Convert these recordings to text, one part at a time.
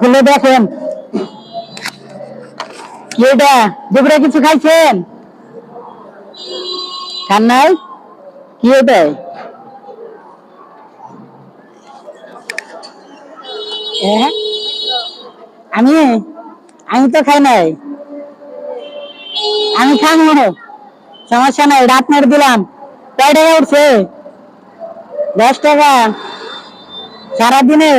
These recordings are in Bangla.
খুলে দেখেন? দুপুরে কিছু খাইছেন? খান নাই? কি এটাই আমি? আমি তো খাই নাই। আমি খাব সমস্যা নাই, রাত মেরে দিলাম। কয় টাকা উঠছে? দশ টাকা। সারাদিনে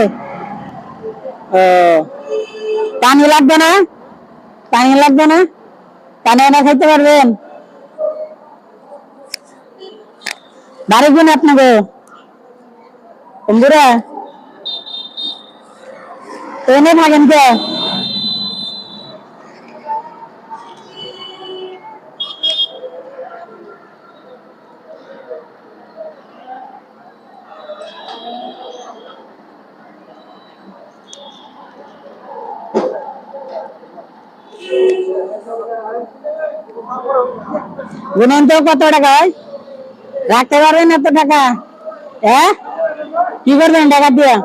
পানি লাগবে না? পানি লাগবে না? পানি এনে খাইতে পারবেন? বাড়ি গুণ আপনাকে? বন্ধুরা, এনে থাকেন কে? কত টাকা রাখতে পারবেন এত টাকা? হ্যাঁ কি করবেন টাকা দিয়ে?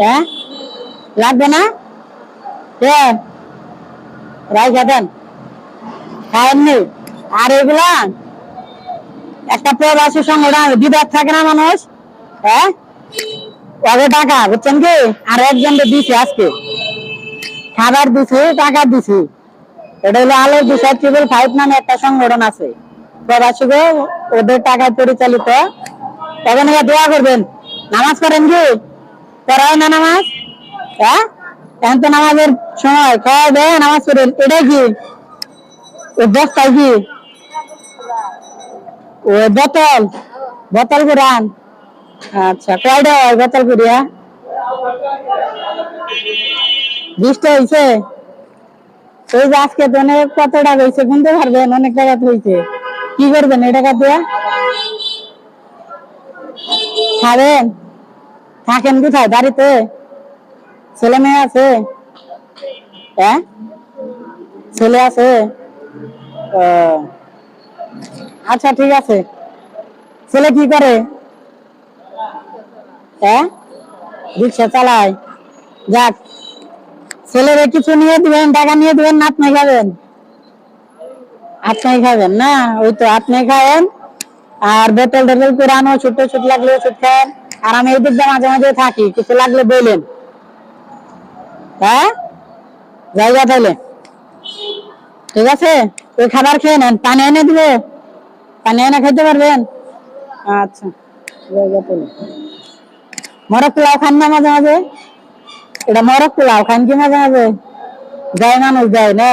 হ্যাঁ লাগবে না? আর এগুলা? একটা প্রবাসী সংগঠন, বিদাত থাকে না মানুষ? হ্যাঁ টাকা, বুঝছেন কি? আর একজন দিছে আজকে। খাবার দিছি, টাকা দিছি। এটা হলো আলো বিষয় ট্রিপল ফাইভ নামে একটা সংগঠন আছে। প্রবাসীকে ওদের টাকায় পরিচালিত। তখন এরা দোয়া করবেন, নামাজ পড়েন কি? পড়ায় না নামাজ? হ্যাঁ? এখন তো নামাজের সময় খাওয়া দেয়, নামাজ পড়েন। এটাই কি? বস্তায় কি? ওই বোতল। বোতল করে আচ্ছা কয়টা? হয় বোতল করিয়া বৃষ্টি হয়েছে ওই যে আজকে তো অনেক কত টাকা হয়েছে গুনতে পারবেন, অনেক টাকা হয়েছে কি করবেন এই টাকা দিয়ে? খাবেন থাকেন কোথায়? বাড়িতে? ছেলে মেয়ে আছে? হ্যাঁ? ছেলে আছে? আচ্ছা ঠিক আছে। ছেলে কি করে? হ্যাঁ? রিক্সা চালায়। যাক। ছেলেরে কিছু নিয়ে দিবেন, টাকা নিয়ে দিবেন না আপনি খাবেন। আপনি খাবেন না? ওই তো আপনি খাবেন আর বোতল টোতল করে আনো ছোট ছোট লাগলে ওষুধ খান আর আমি এই দিক দিয়ে মাঝে মাঝে থাকি, কিছু লাগলে বললেন হ্যাঁ? জায়গা তাইলে ঠিক আছে? ওই খাবার খেয়ে নেন, পানি এনে দিবে। পানি এনে খেতে পারবেন? আচ্ছা জায়গা তাইলে মরক পোলাও খান না মাঝে মাঝে? এটা মরক পোলাও খান কি মাঝে মাঝে যায় মানুষ দেয় না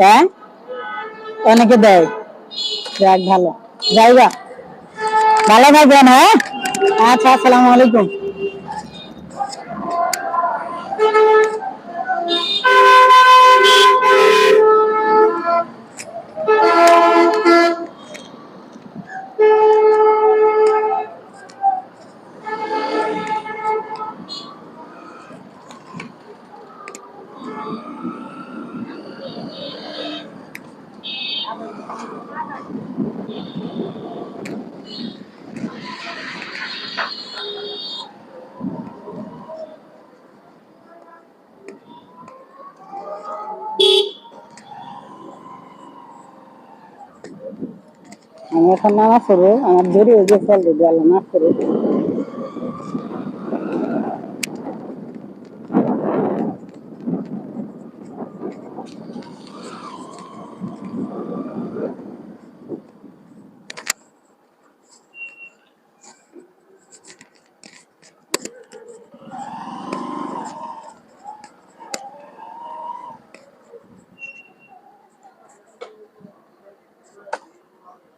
হ্যাঁ অনেকে দেয় যাক ভালো যাইবা ভালো থাকবেন হ্যাঁ আচ্ছা আসসালামু আলাইকুম আমি এখন নামাজ পড়ব আমার দেরি হয়ে গেছে অলরেডি আল্লাহ মাফ করব